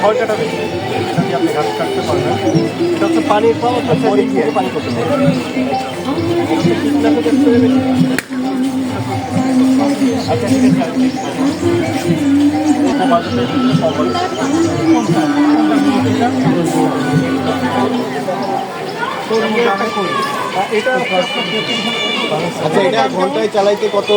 খড়কাটা বেশি এটা দিয়ে কাটতে পারবেন এটা হচ্ছে পানির পাওয়া বডি থেকে পানি করতে পারবেন আচ্ছা ঠিক। এটা আচ্ছা এটা ঘন্টায় চালাইতে কত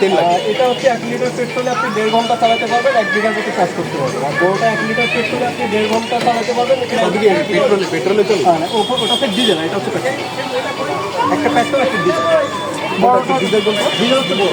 তেল লাগে? এটা হচ্ছে এক লিটার পেট্রোলে আপনি দেড় ঘণ্টা চালাতে পারবেন এক বিঘা মতো চাষ করতে পারবেন। আর গরুটা এক লিটার পেট্রোলে আপনি দেড় ঘণ্টা চালাতে পারবেন এটা পেট্রোলে পেট্রোলে চলবে হ্যাঁ, ওপর ওটা হচ্ছে ডিজেল এটা হচ্ছে পেট্রোল একটা পেট্রোল একটা ডিজেল ডিজেল ডিজেল হচ্ছে বড়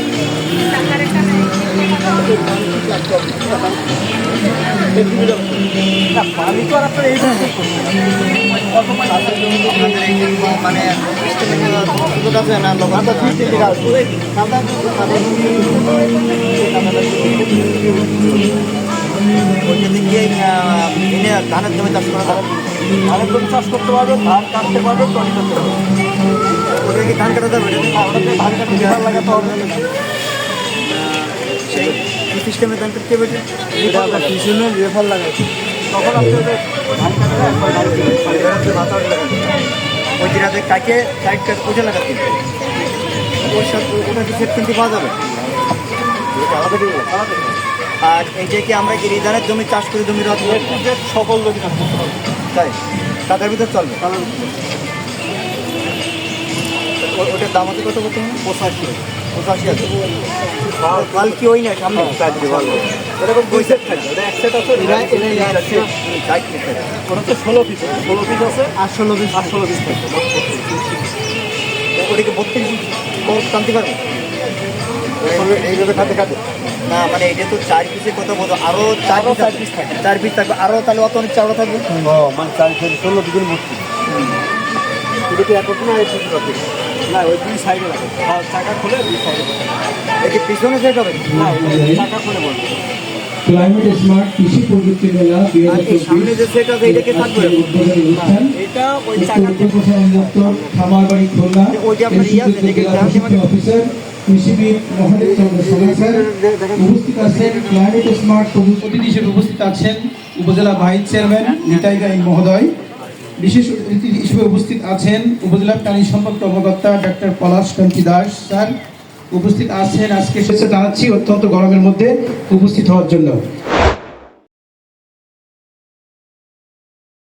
পানি তো আর আপনার এই মানে সুযোগ আছে না ধানের জমি চাষ করা ধানের জমি চাষ করতে পারবেন ধান কাটতে পারবেন টনি করতে পারবেন ওটা কি ধান কাটা যাবে। ধান কাটতে লাগাতে হবে সেই সিস্টেমে ধান কাটতে হবে পিছনে রেফার লাগাই তখন আপনি ওদের ধান কাটলে একবার ধান দিবেন। ওই যেটাতে কাকে? সাইড কাট ওটা লাগাতে হবে। ওর সাথে ওটা কি সেট কিনতে পাওয়া যাবে। করে করে। আর এইটা কি আমরা কি ধানের জমি চাষ করে জমি রদ A to Z সকল জমি চাষ করতে পারবেন তাই? তাদের ভিতর চলবে। কারণ ওটার দাম আছে কত কত পঁচাশি পঁচাশি আছে কাল কি ওই না সামনে এরকম দুই সেট থাকবে এটা এক সেট আছে এরা এটা এরা এটা যাচ্ছে ষাট মিটার ওটা হচ্ছে ষোলো পিস ষোলো পিস আছে আর ষোলো পিস আর ষোলো পিস থাকবে ওটাকে বত্রিশ টানতে পারব এইভাবে খাতে খাতে না মানে এটা তো চার পিসে বলতো আরও চার পিস চার পিস থাকবে। চার পিস থাকবে আরও তাহলে অত অনেক চারও থাকবে মানে চার থেকে ষোলো দুদিন ভর্তি এটা কি না এক রাখবে না ওই দুই সাইডে লাগে চাকা খুলে দুই সাইডে এটি পিছনে সেট হবে? না চাকা খুলে বলবে ক্লাইমেট স্মার্ট কৃষি প্রযুক্তি মেলা দুই হাজার অফিসার কৃষিবিদ মহাদেব চন্দ্র স্যার উপস্থিত আছেন ক্লাইমেট স্মার্ট অতিথি হিসেবে উপস্থিত আছেন উপজেলা ভাইস চেয়ারম্যান নিতাই গাই মহোদয়। বিশেষ অতিথি হিসেবে উপস্থিত আছেন উপজেলা প্রাণী সম্পদ কর্মকর্তা ডাক্তার পলাশ কান্তি দাস, স্যার। উপস্থিত আছেন, আজকে জানাচ্ছি অত্যন্ত গরমের মধ্যে উপস্থিত হওয়ার জন্য।